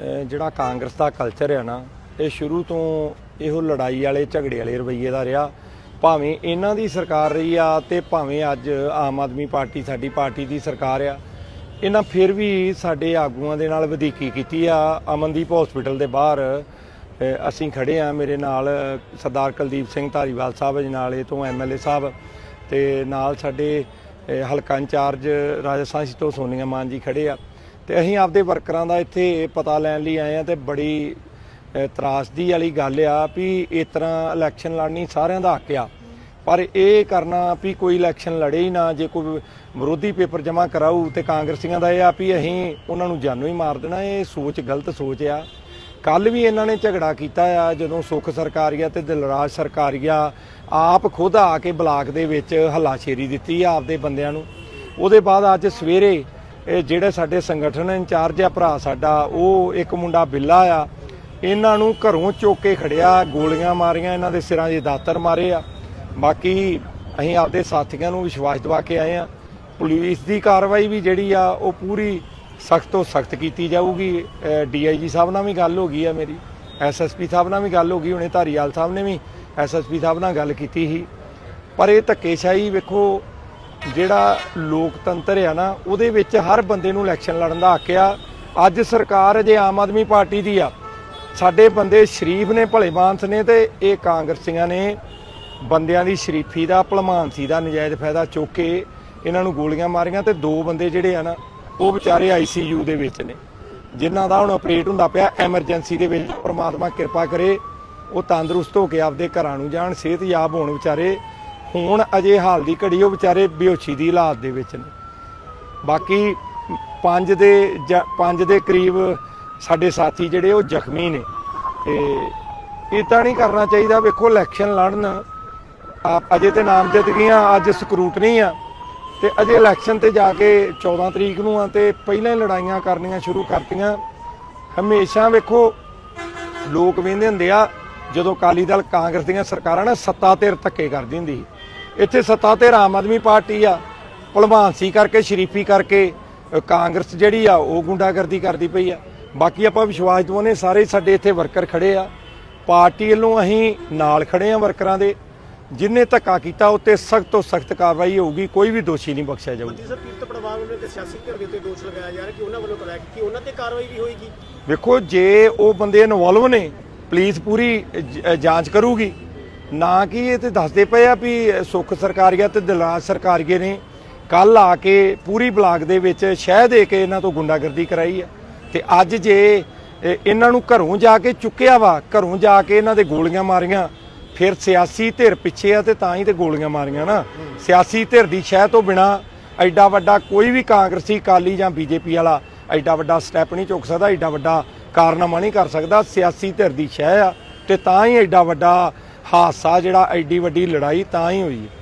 ਜਿਹੜਾ ਕਾਂਗਰਸ ਦਾ ਕਲਚਰ ਆ ਨਾ, ਇਹ ਸ਼ੁਰੂ ਤੋਂ ਇਹੋ ਲੜਾਈ ਵਾਲੇ, ਝਗੜੇ ਵਾਲੇ ਰਵੱਈਏ ਦਾ ਰਿਹਾ। ਭਾਵੇਂ ਇਹਨਾਂ ਦੀ ਸਰਕਾਰ ਰਹੀ ਆ ਤੇ ਭਾਵੇਂ ਅੱਜ ਆਮ ਆਦਮੀ ਪਾਰਟੀ ਸਾਡੀ ਪਾਰਟੀ ਦੀ ਸਰਕਾਰ ਆ, ਇਹਨਾਂ ਫਿਰ ਵੀ ਸਾਡੇ ਆਗੂਆਂ ਦੇ ਨਾਲ ਵਧੀਕੀ ਕੀਤੀ ਆ। ਅਮਨਦੀਪ ਹਸਪੀਟਲ ਦੇ ਬਾਹਰ ਅਸੀਂ ਖੜੇ ਆ ਮੇਰੇ ਨਾਲ, ਸਰਦਾਰ ਕੁਲਦੀਪ ਸਿੰਘ ਧਾਰੀਵਾਲ ਸਾਹਿਬ ਜਨਾਲੇ ਤੋਂ ਐਮਐਲਏ ਸਾਹਿਬ ਤੇ ਨਾਲ ਸਾਡੇ ਹਲਕਾ ਇੰਚਾਰਜ ਰਾਜਸਥਾਨ ਤੋਂ ਸੋਨੀਆ ਮਾਨ ਜੀ ਖੜੇ ਆ। ਤੇ ਅਸੀਂ ਆਪਦੇ ਵਰਕਰਾਂ ਦਾ ਇੱਥੇ ਪਤਾ ਲੈਣ ਲਈ ਆਏ ਆ ਤੇ ਬੜੀ ਤਰਾਸਦੀ ਵਾਲੀ ਗੱਲ ਆ ਵੀ ਇਸ ਤਰ੍ਹਾਂ ਇਲੈਕਸ਼ਨ ਲੜਨੀ ਸਾਰਿਆਂ ਦਾ ਹੱਕ ਆ। ਪਰ ਇਹ ਕਰਨਾ ਵੀ ਕੋਈ ਇਲੈਕਸ਼ਨ ਲੜੇ ਹੀ ਨਾ, ਜੇ ਕੋਈ ਵਿਰੋਧੀ ਪੇਪਰ ਜਮ੍ਹਾਂ ਕਰਾਊ ਤੇ ਕਾਂਗਰਸੀਆਂ ਦਾ ਇਹ ਆ ਵੀ ਅਸੀਂ ਉਹਨਾਂ ਨੂੰ ਜਾਨੋਂ ਹੀ ਮਾਰ ਦੇਣਾ, ਇਹ ਸੋਚ, ਗਲਤ ਸੋਚ ਆ। ਕੱਲ ਵੀ ਇਹਨਾਂ ਨੇ ਝਗੜਾ ਕੀਤਾ ਆ, ਜਦੋਂ ਸੁਖ ਸਰਕਾਰੀਆ ਤੇ ਦਿਲਰਾਜ ਸਰਕਾਰੀਆ ਆਪ ਖੁਦ ਆ ਕੇ ਬਲਾਕ ਦੇ ਵਿੱਚ ਹੱਲਾਸ਼ੇਰੀ ਦਿੱਤੀ ਆ ਆਪਦੇ ਬੰਦਿਆਂ ਨੂੰ। ਉਹਦੇ ਬਾਅਦ ਅੱਜ ਸਵੇਰੇ ਇਹ ਜਿਹੜੇ ਸਾਡੇ ਸੰਗਠਨ ਇੰਚਾਰਜ ਆ ਭਰਾ ਸਾਡਾ, ਉਹ ਇੱਕ ਮੁੰਡਾ ਬਿੱਲਾ ਆ। ਇਹਨਾਂ ਨੂੰ ਘਰੋਂ ਚੁੱਕ ਕੇ ਖੜਿਆ, ਗੋਲੀਆਂ ਮਾਰੀਆਂ, ਇਹਨਾਂ ਦੇ ਸਿਰਾਂ 'ਤੇ ਦਾਤਰ ਮਾਰੇ ਆ। ਬਾਕੀ ਅਸੀਂ ਆਪਦੇ ਸਾਥੀਆਂ ਨੂੰ ਵਿਸ਼ਵਾਸ ਦਿਵਾ ਕੇ ਆਏ ਆ। ਪੁਲਿਸ ਦੀ ਕਾਰਵਾਈ ਵੀ ਜਿਹੜੀ ਆ, ਉਹ ਪੂਰੀ ਸਖਤ ਤੋਂ ਸਖਤ ਕੀਤੀ ਜਾਊਗੀ। ਡੀਆਈਜੀ ਸਾਹਿਬ ਨਾਲ ਵੀ ਗੱਲ ਹੋ ਗਈ ਆ ਮੇਰੀ। ਐਸਐਸਪੀ ਸਾਹਿਬ ਨਾਲ ਵੀ ਗੱਲ ਹੋ ਗਈ, ਹੁਣੇ ਧਾਰੀਵਾਲ ਸਾਹਿਬ ਨੇ ਵੀ ਐਸਐਸਪੀ ਸਾਹਿਬ ਨਾਲ ਗੱਲ ਕੀਤੀ ਸੀ। ਪਰ ਇਹ ਧੱਕੇਸ਼ਾਹੀ ਵੇਖੋ ਜਿਹੜਾ ਲੋਕਤੰਤਰ ਆ ਨਾ, ਉਹਦੇ ਵਿੱਚ ਹਰ ਬੰਦੇ ਨੂੰ ਇਲੈਕਸ਼ਨ ਲੜਨ ਦਾ ਹੱਕ ਆ। ਅੱਜ ਸਰਕਾਰ ਜੇ ਆਮ ਆਦਮੀ ਪਾਰਟੀ ਦੀ ਆ। ਸਾਡੇ ਬੰਦੇ ਸ਼ਰੀਫ ਨੇ, ਭਲੇ ਮਾਨਸ ਨੇ ਤੇ ਇਹ ਕਾਂਗਰਸੀਆਂ ਨੇ ਬੰਦਿਆਂ ਦੀ ਸ਼ਰੀਫੀ ਦਾ, ਭਲਮਾਨਸੀ ਦਾ ਨਜਾਇਜ਼ ਫਾਇਦਾ ਚੁੱਕ ਕੇ ਇਹਨਾਂ ਨੂੰ ਗੋਲੀਆਂ ਮਾਰੀਆਂ ਤੇ ਦੋ ਬੰਦੇ ਜਿਹੜੇ ਆ ਨਾ, ਉਹ ਵਿਚਾਰੇ ਆਈਸੀਯੂ ਦੇ ਵਿੱਚ ਨੇ। ਜਿਨ੍ਹਾਂ ਦਾ ਹੁਣ ਆਪਰੇਟ ਹੁੰਦਾ ਪਿਆ ਐਮਰਜੈਂਸੀ ਦੇ ਵਿੱਚ, ਪਰਮਾਤਮਾ ਕਿਰਪਾ ਕਰੇ, ਉਹ ਤੰਦਰੁਸਤ ਹੋ ਕੇ ਆਪਦੇ ਘਰਾਂ ਨੂੰ ਜਾਣ, ਸਿਹਤਯਾਬ ਹੋਣ ਵਿਚਾਰੇ। ਹੁਣ ਅਜੇ ਹਾਲ ਦੀ ਘੜੀ ਉਹ ਵਿਚਾਰੇ ਬੇਹੋਸ਼ੀ ਦੀ ਹਾਲਾਤ ਦੇ ਵਿੱਚ ਨੇ। ਬਾਕੀ ਪੰਜ ਦੇ ਜ- ਪੰਜ ਦੇ ਕਰੀਬ ਸਾਡੇ ਸਾਥੀ ਜਿਹੜੇ ਉਹ ਜ਼ਖਮੀ ਨੇ। ਤੇ ਇਹ ਤਾਂ ਨਹੀਂ ਕਰਨਾ ਚਾਹੀਦਾ, ਵੇਖੋ ਇਲੈਕਸ਼ਨ ਲੜਨ। ਆ- ਅਜੇ ਤੇ ਨਾਮਜ਼ਦਗੀਆਂ ਅੱਜ ਸਕਰੂਟਨੀ ਆ। ਤੇ ਅਜੇ ਇਲੈਕਸ਼ਨ ਤੇ ਜਾ ਕੇ 14 ਤਰੀਕ ਨੂੰ ਆ ਤੇ ਪਹਿਲਾਂ ਹੀ ਲੜਾਈਆਂ ਕਰਨੀਆਂ ਸ਼ੁਰੂ ਕਰਤੀਆਂ। ਹਮੇਸ਼ਾ ਵੇਖੋ ਲੋਕ ਵੇਂਦੇ ਹੁੰਦੇ ਆ, ਜਦੋਂ ਕਾਲੀ ਦਲ ਕਾਂਗਰਸ ਦੀਆਂ ਸਰਕਾਰਾਂ ਨਾ ਸੱਤਾ ਧਿਰ ਧੱਕੇ ਕਰਦੀ ਹੁੰਦੀ ਸੀ। ਇੱਥੇ ਸੱਤਾ ਧਿਰ ਆਮ ਆਦਮੀ ਪਾਰਟੀ ਆ ਭਲਵਾਨਸੀ ਕਰਕੇ ਸ਼ਰੀਫੀ ਕਰਕੇ ਕਾਂਗਰਸ ਜਿਹੜੀ ਆ ਉਹ ਗੁੰਡਾਗਰਦੀ ਕਰਦੀ ਪਈ ਆ। ਬਾਕੀ ਆਪਾਂ ਵਿਸ਼ਵਾਸ ਦਵਾਉਨੇ ਸਾਰੇ ਸਾਡੇ ਇੱਥੇ ਵਰਕਰ ਖੜੇ ਆ। ਪਾਰਟੀ ਵੱਲੋਂ ਅਸੀਂ ਨਾਲ ਖੜੇ ਆ ਵਰਕਰਾਂ ਦੇ। ਜਿਨ੍ਹਾਂ ਧੱਕਾ ਕੀਤਾ ਉੱਤੇ ਸਖਤ ਤੋਂ ਸਖਤ ਕਾਰਵਾਈ ਹੋਊਗੀ ਕੋਈ ਵੀ ਦੋਸ਼ੀ ਨਹੀਂ ਬਖਸ਼ਿਆ ਜਾਊਗਾ। ਮੰਤਰੀ ਸਾਹਿਬ ਪੀੜਤ ਪਰਿਵਾਰ ਵੱਲੋਂ ਤੇ ਸਿਆਸੀ ਧਿਰ ਦੇ ਉੱਤੇ ਦੋਸ਼ ਲਗਾਇਆ ਜਾ ਰਿਹਾ ਕਿ ਉਹਨਾਂ ਵੱਲੋਂ ਕਰਾਇਆ ਕਿ ਉਹਨਾਂ ਤੇ ਕਾਰਵਾਈ ਵੀ ਹੋਏਗੀ? ਵੇਖੋ ਜੇ ਉਹ ਬੰਦੇ ਇਨਵੋਲਵ ਨੇ ਪੁਲਿਸ ਪੂਰੀ ਜ- ਜਾਂਚ ਕਰੂਗੀ। ਨਾ ਕਿ ਇਹ ਤੇ ਦੱਸਦੇ ਪਏ ਆ ਵੀ ਸੁੱਖ ਸਰਕਾਰੀਆ ਤੇ ਦਿਲਰਾਜ ਸਰਕਾਰੀਏ ਨੇ ਕੱਲ ਆ ਕੇ ਪੂਰੀ ਬਲਾਕ ਦੇ ਵਿੱਚ ਸ਼ਹਿ ਦੇ ਕੇ ਇਹਨਾਂ ਤੋਂ ਗੁੰਡਾਗਰਦੀ ਕਰਾਈ ਆ। ਤੇ ਅੱਜ ਜੇ ਇਹਨਾਂ ਨੂੰ ਘਰੋਂ ਜਾ ਕੇ ਚੁੱਕਿਆ ਵਾ, ਘਰੋਂ ਜਾ ਕੇ ਇਹਨਾਂ ਦੇ ਗੋਲੀਆਂ ਮਾਰੀਆਂ, ਫਿਰ ਸਿਆਸੀ ਧਿਰ ਪਿੱਛੇ ਆ ਤੇ ਤਾਂ ਹੀ ਤੇ ਗੋਲੀਆਂ ਮਾਰੀਆਂ ਨਾ। ਸਿਆਸੀ ਧਿਰ ਦੀ ਸ਼ਹਿ ਤੋਂ ਬਿਨਾ ਐਡਾ ਵੱਡਾ ਕੋਈ ਵੀ ਕਾਂਗਰਸੀ ਕਾਲੀ ਜਾਂ ਬੀਜੇਪੀ ਵਾਲਾ ਐਡਾ ਵੱਡਾ ਸਟੈਪ ਨਹੀਂ ਚੁੱਕ ਸਕਦਾ, ਐਡਾ ਵੱਡਾ ਕਾਰਨਾਮਾ ਨਹੀਂ ਕਰ ਸਕਦਾ। ਸਿਆਸੀ ਧਿਰ ਦੀ ਸ਼ਹਿ ਆ ਤੇ ਤਾਂ ਹੀ ਐਡਾ ਵੱਡਾ ਹਾਦਸਾ ਜਿਹੜਾ ਐਡੀ ਵੱਡੀ ਲੜਾਈ ਤਾਂ ਹੀ ਹੋਈ ਹੈ।